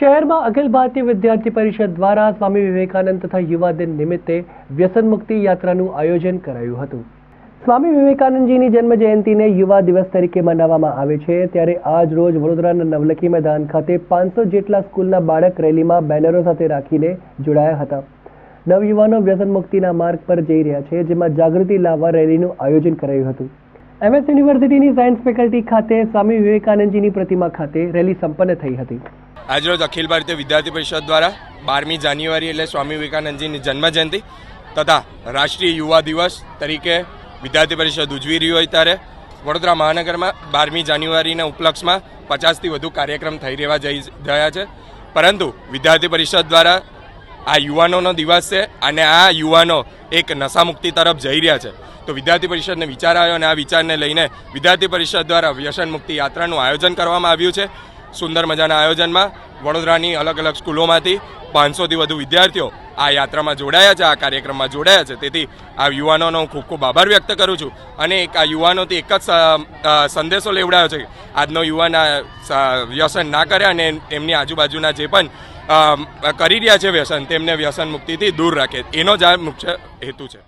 શહેરમાં અખિલ ભારતીય વિદ્યાર્થી પરિષદ દ્વારા સ્વામી વિવેકાનંદ તથા યુવા દિન નિમિત્તે વ્યસન મુક્તિ યાત્રાનું આયોજન કરાયું હતું. સ્વામી વિવેકાનંદજીની જન્મ જયંતિને યુવા દિવસ તરીકે મનાવવામાં આવે છે. ત્યારે આજ રોજ વડોદરાના નવલખી મેદાન ખાતે પાંચસો જેટલા સ્કૂલના બાળક રેલીમાં બેનરો સાથે રાખીને જોડાયા હતા. નવયુવાનો વ્યસન મુક્તિના માર્ગ પર જઈ રહ્યા છે, જેમાં જાગૃતિ લાવવા રેલીનું આયોજન કરાયું હતું. એમએસ યુનિવર્સિટીની સાયન્સ ફેકલ્ટી ખાતે સ્વામી વિવેકાનંદજીની પ્રતિમા ખાતે રેલી સંપન્ન થઈ હતી. આજરોજ અખિલ ભારતીય વિદ્યાર્થી પરિષદ દ્વારા બારમી જાન્યુઆરી એટલે સ્વામી વિવેકાનંદજીની જન્મજયંતિ તથા રાષ્ટ્રીય યુવા દિવસ તરીકે વિદ્યાર્થી પરિષદ ઉજવી રહી હોય ત્યારે વડોદરા મહાનગરમાં બારમી જાન્યુઆરીના ઉપલક્ષમાં પચાસથી વધુ કાર્યક્રમ થઈ રહેવા જઈ રહ્યા છે. પરંતુ વિદ્યાર્થી પરિષદ દ્વારા આ યુવાનોનો દિવસ છે અને આ યુવાનો એક નશામુક્તિ તરફ જઈ રહ્યા છે. તો વિદ્યાર્થી પરિષદને વિચાર આવ્યો અને આ વિચારને લઈને વિદ્યાર્થી પરિષદ દ્વારા વ્યસન મુક્તિ યાત્રાનું આયોજન કરવામાં આવ્યું છે. સુંદર મજાના આયોજનમાં વડોદરાની અલગ અલગ સ્કૂલોમાંથી પાંચસોથી વધુ વિદ્યાર્થીઓ આ યાત્રામાં જોડાયા છે, આ કાર્યક્રમમાં જોડાયા છે. તેથી આ યુવાનોનો હું ખૂબ ખૂબ આભાર વ્યક્ત કરું છું. અને એક આ યુવાનોથી એક જ સંદેશો લેવડાયો છે આજનો યુવાન આ વ્યસન ના કરે અને એમની આજુબાજુના જે પણ કરી રહ્યા છે વ્યસન, તેમને વ્યસન મુક્તિથી દૂર રાખે. એનો જ આ મુખ્ય હેતુ છે.